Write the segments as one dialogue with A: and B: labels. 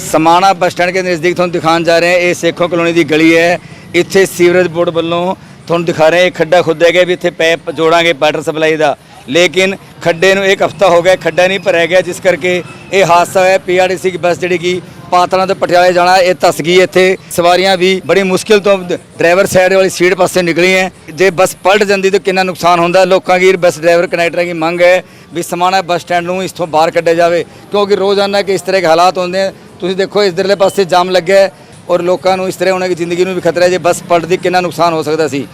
A: Samana bus stand ਦੇ ਨਜ਼ਦੀਕ ਤੁਹਾਨੂੰ ਦਿਖਾਉਣ ਜਾ ਰਹੇ ਹਾਂ। ਇਹ ਸੇਖੋ ਕਲੋਨੀ ਦੀ ਗਲੀ ਹੈ। ਇੱਥੇ ਸੀਵਰੇਜ ਬੋਰਡ ਵੱਲੋਂ ਤੁਹਾਨੂੰ ਦਿਖਾ ਰਹੇ ਇਹ ਖੱਡਾ ਖੁੱਦਿਆ ਗਿਆ ਵੀ ਇੱਥੇ ਪੈਪ ਜੋੜਾਂਗੇ ਵਾਟਰ ਸਪਲਾਈ ਦਾ। ਲੇਕਿਨ ਖੱਡੇ ਨੂੰ ਇੱਕ ਹਫਤਾ ਹੋ ਗਿਆ, ਖੱਡਾ ਨਹੀਂ ਭਰਿਆ ਗਿਆ, ਜਿਸ ਕਰਕੇ ਇਹ ਹਾਦਸਾ ਹੋਇਆ। ਪੀਆਰਡੀਸੀ ਦੀ ਬੱਸ ਜਿਹੜੀ ਕਿ ਪਾਤਲਾ ਤੋਂ ਪਟਿਆਲੇ ਜਾਣਾ, ਇਹ ਧਸ ਗਈ ਇੱਥੇ ਸਵਾਰੀਆਂ ਵੀ ਬੜੀ ਮੁਸ਼ਕਿਲ ਤੋਂ ਡਰਾਈਵਰ ਸਾਈਡ ਵਾਲੀ ਸੀਟ ਪਾਸੇ ਨਿਕਲੀ ਹੈ। ਜੇ ਬੱਸ ਪਲਟ ਜਾਂਦੀ ਤਾਂ ਕਿੰਨਾ ਨੁਕਸਾਨ ਹੁੰਦਾ। ਲੋਕਾਂ ਦੀ ਬੱਸ ਡਰਾਈਵਰ ਕਨੈਕਟਰਾਂ ਦੀ ਮੰਗ ਹੈ ਵੀ ਸਮਾਣਾ ਬੱਸ ਸਟੈਂਡ ਨੂੰ ਇਸ ਤੋਂ ਬਾਹਰ ਕੱਢਿਆ ਜਾਵੇ। ਕਿਉਂਕਿ ਰੋਜ਼ਾਨਾ ਕਿ ਇਸ ਤਰ੍ਹਾਂ ਦੇ ਹਾਲਾਤ ਹੁੰਦੇ ਆ। ਤੁਸੀਂ ਦੇਖੋ ਇਧਰਲੇ ਪਾਸੇ ਜਾਮ ਲੱਗਿਆ ਹੈ ਔਰ ਲੋਕਾਂ ਨੂੰ ਇਸ ਤਰ੍ਹਾਂ ਉਹਨਾਂ ਦੀ ਜ਼ਿੰਦਗੀ ਨੂੰ ਵੀ ਖਤਰਾ ਹੈ ਜੇ ਬੱਸ ਪਲਟਦੀ ਕਿੰਨਾ ਨੁਕਸਾਨ ਹੋ ਸਕਦਾ ਸੀ।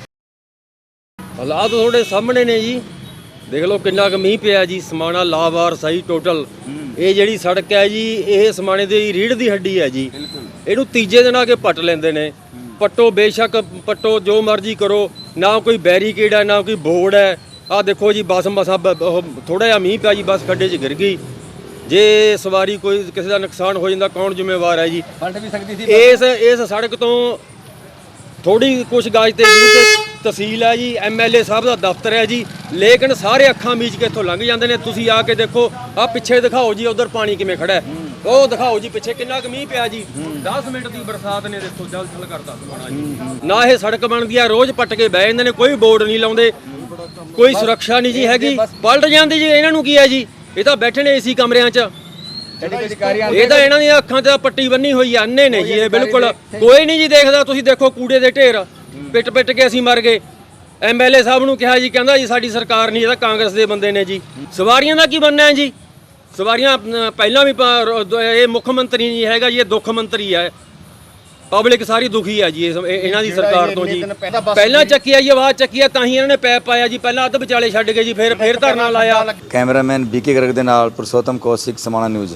B: ਹਾਲਾਤ ਤੁਹਾਡੇ ਸਾਹਮਣੇ ਨੇ ਜੀ। ਦੇਖ ਲਓ ਕਿੰਨਾ ਕੁ ਮੀਂਹ ਪਿਆ ਜੀ ਸਮਾਣਾ ਲਾਵਾਰ ਸਹੀ ਟੋਟਲ ਇਹ ਜਿਹੜੀ ਸੜਕ ਹੈ ਜੀ ਇਹ ਸਮਾਣੇ ਦੀ ਰੀੜ ਦੀ ਹੱਡੀ ਹੈ ਜੀ। ਇਹਨੂੰ ਤੀਜੇ ਦਿਨ ਆ ਕੇ ਪੱਟ ਲੈਂਦੇ ਨੇ। ਪੱਟੋ ਬੇਸ਼ੱਕ ਪੱਟੋ ਜੋ ਮਰਜ਼ੀ ਕਰੋ ਨਾ ਕੋਈ ਬੈਰੀਕੇਡ ਹੈ ਨਾ ਕੋਈ ਬੋਰਡ ਹੈ। ਆ ਦੇਖੋ ਜੀ ਬੱਸ ਮਸਾ ਥੋੜਾ ਜਿਹਾ ਮੀਂਹ ਪਿਆ ਜੀ ਬੱਸ ਖੱਡੇ 'ਚ ਗਿਰ ਗਈ। ਜੇ ਸਵਾਰੀ ਕੋਈ ਕਿਸੇ ਦਾ ਨੁਕਸਾਨ ਹੋ ਜਾਂਦਾ ਕੌਣ ਜ਼ਿੰਮੇਵਾਰ ਹੈ ਜੀ?
A: ਪਲਟ ਵੀ ਸਕਦੀ
B: ਇਸ ਇਸ ਸੜਕ ਤੋਂ ਥੋੜੀ ਕੁਛ ਗਾਜ ਤੇ ਦੂਰ ਤੇ ਤਹਿਸੀਲ ਹੈ ਜੀ ਐਮਐਲਏ ਸਾਹਿਬ ਦਾ ਦਫ਼ਤਰ ਹੈ ਜੀ ਲੇਕਿਨ ਸਾਰੇ ਅੱਖਾਂ ਮੀਚ ਕੇ ਇੱਥੋਂ ਲੰਘ ਜਾਂਦੇ ਨੇ। ਤੁਸੀਂ ਆ ਕੇ ਦੇਖੋ ਆ ਪਿੱਛੇ ਦਿਖਾਓ ਜੀ ਉਧਰ ਪਾਣੀ ਕਿਵੇਂ ਖੜਾ ਹੈ। ਉਹ ਦਿਖਾਓ ਜੀ ਪਿੱਛੇ ਕਿੰਨਾ ਕੁ ਮੀਂਹ ਪਿਆ ਜੀ। 10 ਮਿੰਟ ਦੀ ਬਰਸਾਤ ਨੇ ਦੇਖੋ ਜਲ ਥਲ ਕਰਤਾ ਸਮਾਣਾ ਜੀ। ਨਾ ਇਹ ਸੜਕ ਬਣਦੀ ਆ ਰੋਜ਼ ਪੱਟ ਕੇ ਬਹਿ ਜਾਂਦੇ ਨੇ ਕੋਈ ਬੋਰਡ ਨਹੀਂ ਲਾਉਂਦੇ ਕੋਈ ਸੁਰੱਖਿਆ ਨਹੀਂ ਜੀ ਹੈਗੀ। ਪਲਟ ਜਾਂਦੀ ਜੀ ਇਹਨਾਂ ਨੂੰ ਕੀ ਹੈ ਜੀ? ਇਹ ਤਾਂ ਬੈਠੇ ਨੇ ਏਸੀ ਕਮਰਿਆਂ 'ਚ। ਇਹ ਤਾਂ ਇਹਨਾਂ ਦੀਆਂ ਅੱਖਾਂ ਤੇ ਤਾਂ ਪੱਟੀ ਬੰਨੀ ਹੋਈ ਆ ਅੰਨੇ ਨੇ ਜੀ ਇਹ ਬਿਲਕੁਲ ਕੋਈ ਨਹੀਂ ਜੀ ਦੇਖਦਾ ਤੁਸੀਂ ਦੇਖੋ ਕੂੜੇ ਦੇ ਢੇਰ। ਪਿੱਟ ਪਿੱਟ ਕੇ ਅਸੀਂ ਮਰ ਗਏ। ਐਮਐਲਏ ਸਾਹਿਬ ਨੂੰ ਕਿਹਾ ਜੀ ਕਹਿੰਦਾ ਜੀ ਸਾਡੀ ਸਰਕਾਰ ਨਹੀਂ ਇਹ ਤਾਂ ਕਾਂਗਰਸ ਦੇ ਬੰਦੇ ਨੇ ਜੀ। ਸਵਾਰੀਆਂ ਦਾ ਕੀ ਬਣਨਾ ਹੈ ਜੀ? ਸਵਾਰੀਆਂ ਪਹਿਲਾਂ ਵੀ ਇਹ ਮੁੱਖ ਮੰਤਰੀ ਨਹੀਂ ਹੈਗਾ ਜੀ ਇਹ ਦੁੱਖ ਮੰਤਰੀ ਹੈ। ਪਬਲਿਕ ਸਾਰੀ ਦੁਖੀ ਹੈ ਜੀ ਇਸ- ਇਹ- ਇਹਨਾਂ ਦੀ ਸਰਕਾਰ ਤੋਂ ਜੀ। ਪਹਿਲਾਂ ਚੱਕੀ ਆਈ ਆਵਾਜ਼ ਚੱਕੀ ਆ ਤਾਂ ਹੀ ਇਹਨਾਂ ਨੇ ਪੈਪ ਪਾਇਆ ਜੀ। ਪਹਿਲਾਂ ਅੱਧ ਵਿਚਾਲੇ ਛੱਡ ਗਏ ਜੀ ਫਿਰ ਫਿਰ ਧਰਨਾ ਲਾਇਆ।
A: ਕੈਮਰਾਮੈਨ ਬੀਕੇ ਗਰਗ ਦੇ ਨਾਲ ਪੁਰਸ਼ੋਤਮ ਕੌਸ਼ਿਕ ਸਮਾਣਾ ਨਿਊਜ਼।